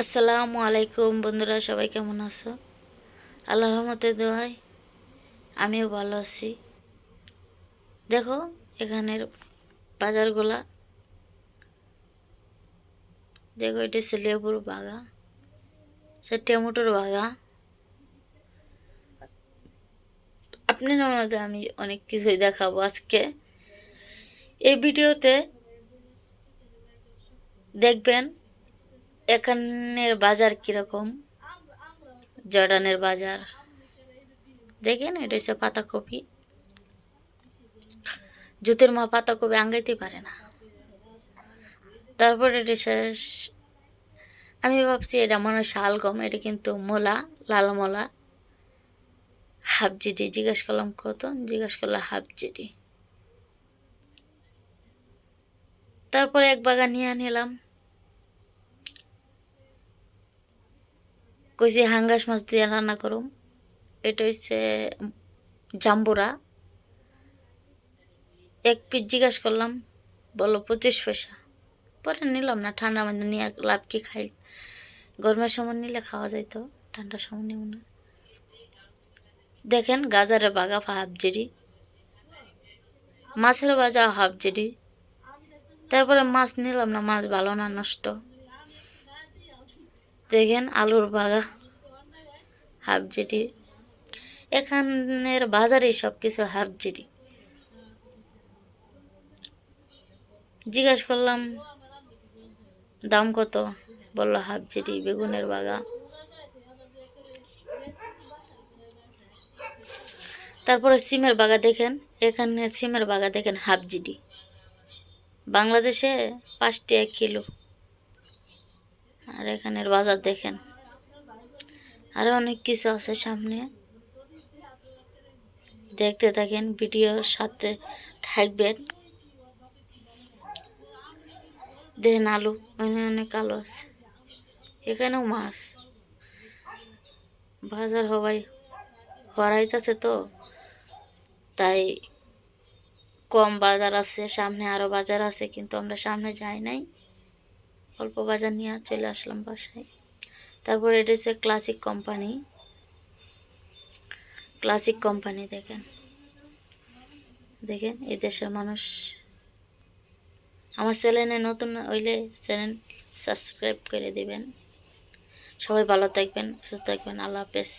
আসসালামু আলাইকুম বন্ধুরা, সবাই কেমন আছো? আল্লাহ রহমতে দোয়াই আমিও ভালো আছি। দেখো, এখানের বাজারগুলা। দেখো, এটা লেবুর বাগা সে টমেটোর বাগা। আপনার মধ্যে আমি অনেক কিছুই দেখাবো আজকে। এই ভিডিওতে দেখবেন এখানের বাজার কীরকম? জর্ডানের বাজার। দেখেন, এটা হচ্ছে পাতাকপি। জুতের মা পাতাকপি আঙ্গাইতে পারে না। তারপর এটা আমি ভাবছি এটা মনে হয় শালগম, এটা কিন্তু মোলা, লাল মোলা। হাফ জিডি, জিজ্ঞাসা করলাম কত? জিজ্ঞাসা করলাম হাফ জিডি। তারপরে এক বাগান নিয়ে নিলাম কইছি হাঙ্গাস মাছ দিয়ে রান্না করুম, এটা হচ্ছে জাম্বুরা। এক পিস জিজ্ঞাস করলাম বলো পঁচিশ পয়সা। পরে নিলাম না, ঠান্ডা মধ্যে নিয়ে লাভ কি খাই? গরমের সময় নিলে খাওয়া যাইতো ঠান্ডার সময় নেব না। দেখেন গাজারের বাগা হাফ জেডি মাছের বাজা হাফ জেডি তারপরে মাছ নিলাম না, মাছ ভালো না, নষ্ট। দেখেন আলুর বাগা হাফ জিডি এখানের বাজারে সব কিছু হাফ জিডি জিজ্ঞাসা করলাম, দাম কত? বলল হাফ জিডি বেগুনের বাগা। তারপরে সিমের বাগা দেখেন এখানে সিমের বাগা দেখেন হাফ জিডি বাংলাদেশে পাঁচটি এক কিলো। আর এখানের বাজার দেখেন। আরও অনেক কিছু আছে সামনে। দেখতে থাকেন, ভিডিওর সাথে থাকবেন। দেখেন আলু ওখানে অনেক আলু আছে। এখানেও মাছ। বাজার হবাই হরাইতেছে তো। তাই কম বাজার আছে, সামনে আরও বাজার আছে, কিন্তু আমরা সামনে যাই নাই। অল্প বাজার নিয়ে চলে আসলাম বাসায়। তারপর এটা হচ্ছে ক্লাসিক কোম্পানি ক্লাসিক কোম্পানি দেখেন। দেখেন, এই দেশের মানুষ। আমার চ্যানেলে নতুন হইলে চ্যানেল সাবস্ক্রাইব করে দিবেন। সবাই ভালো থাকবেন, সুস্থ থাকবেন, আল্লাহ হাফেজ।